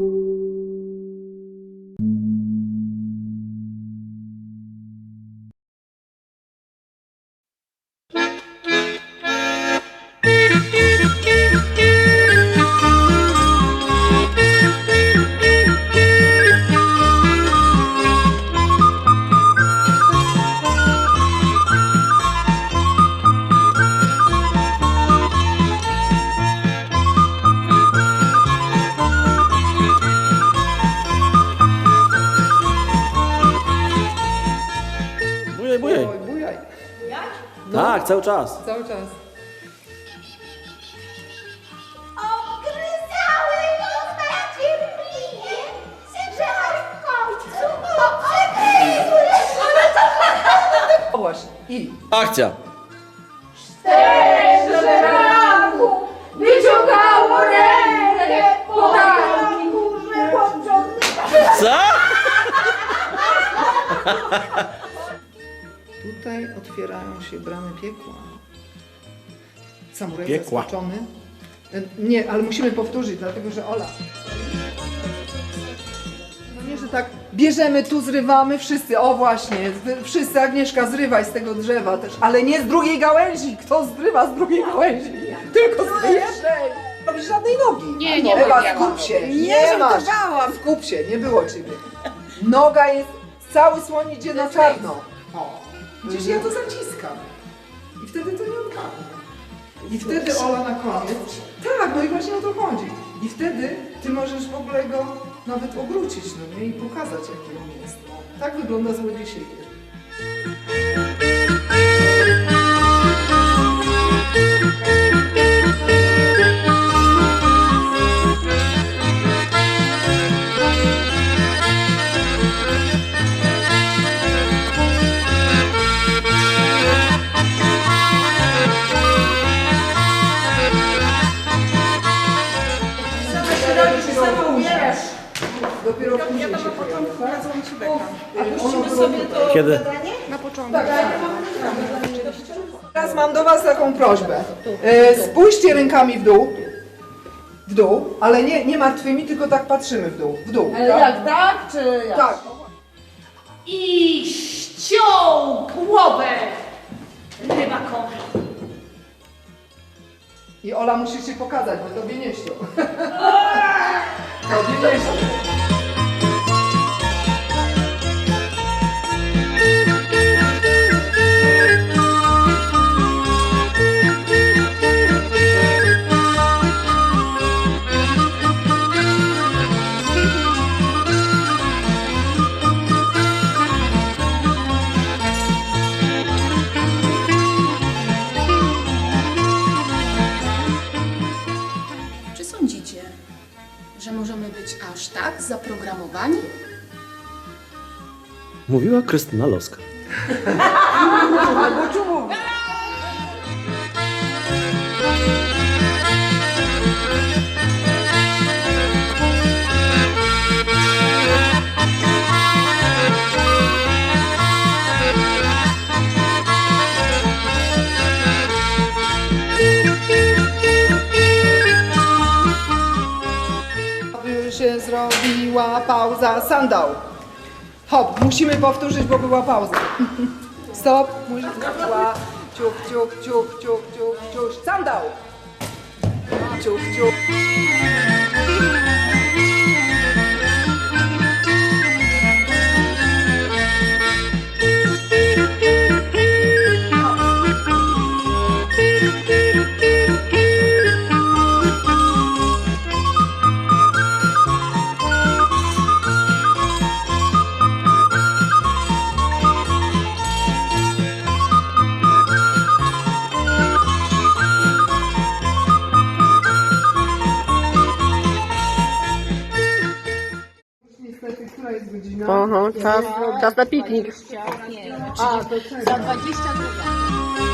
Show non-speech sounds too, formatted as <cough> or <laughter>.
you. Tak, cały czas. Cały czas. Obgryzały go na cierpliwie, że aż w końcu obgryzły. O właśnie. I. Akcja. ranku wyciągało rękę podali górze. Co? <laughs> Tutaj otwierają się bramy piekła. Samuraj Piekła. zaskoczony. E, Nie, ale musimy powtórzyć, dlatego że Ola. No nie, że tak bierzemy, tu zrywamy wszyscy. O właśnie, wszyscy Agnieszka zrywaj z tego drzewa też, ale nie z drugiej gałęzi. Kto zrywa z drugiej gałęzi? Tylko z jednej. Robisz żadnej nogi. Nie, nie Ewa, robię. skup się. Nie, Nie masz. Skup się, nie było ciebie. Noga jest, cały słoń idzie na czarno. O, przecież ja to zaciskam. I wtedy to nie odpadnie. I wtedy Ola na koniec. Tak, no i właśnie o to chodzi. I wtedy ty możesz w ogóle go nawet obrócić, no nie? I pokazać jaki on jest. O, tak wygląda złodziej siekier. Dopiero później się pojawia, tak? Musimy sobie to... Kiedy? Teraz mam do Was taką prośbę. E, spójrzcie rękami w dół. W dół, ale nie, nie martwymi, tylko tak patrzymy w dół. W dół. Ale tak? jak tak, czy jak? Tak. I ściął głowę rybakowi. I Ola musisz się pokazać, bo tobie nie ślą. <laughs> tobie nie ślą. Możemy być aż tak zaprogramowani? Mówiła Krystyna Loska. <laughs> zrobiła pauza. Sandał. Hop, musimy powtórzyć, bo była pauza. <laughs> Stop, muzyka była. Ciuch, ciuch, ciuch, ciuch, ciuch, ciuch. Sandał. Ciuch, ciuch. Godzina? Oho, czas, czas na piknik. A, to Za 20 dni.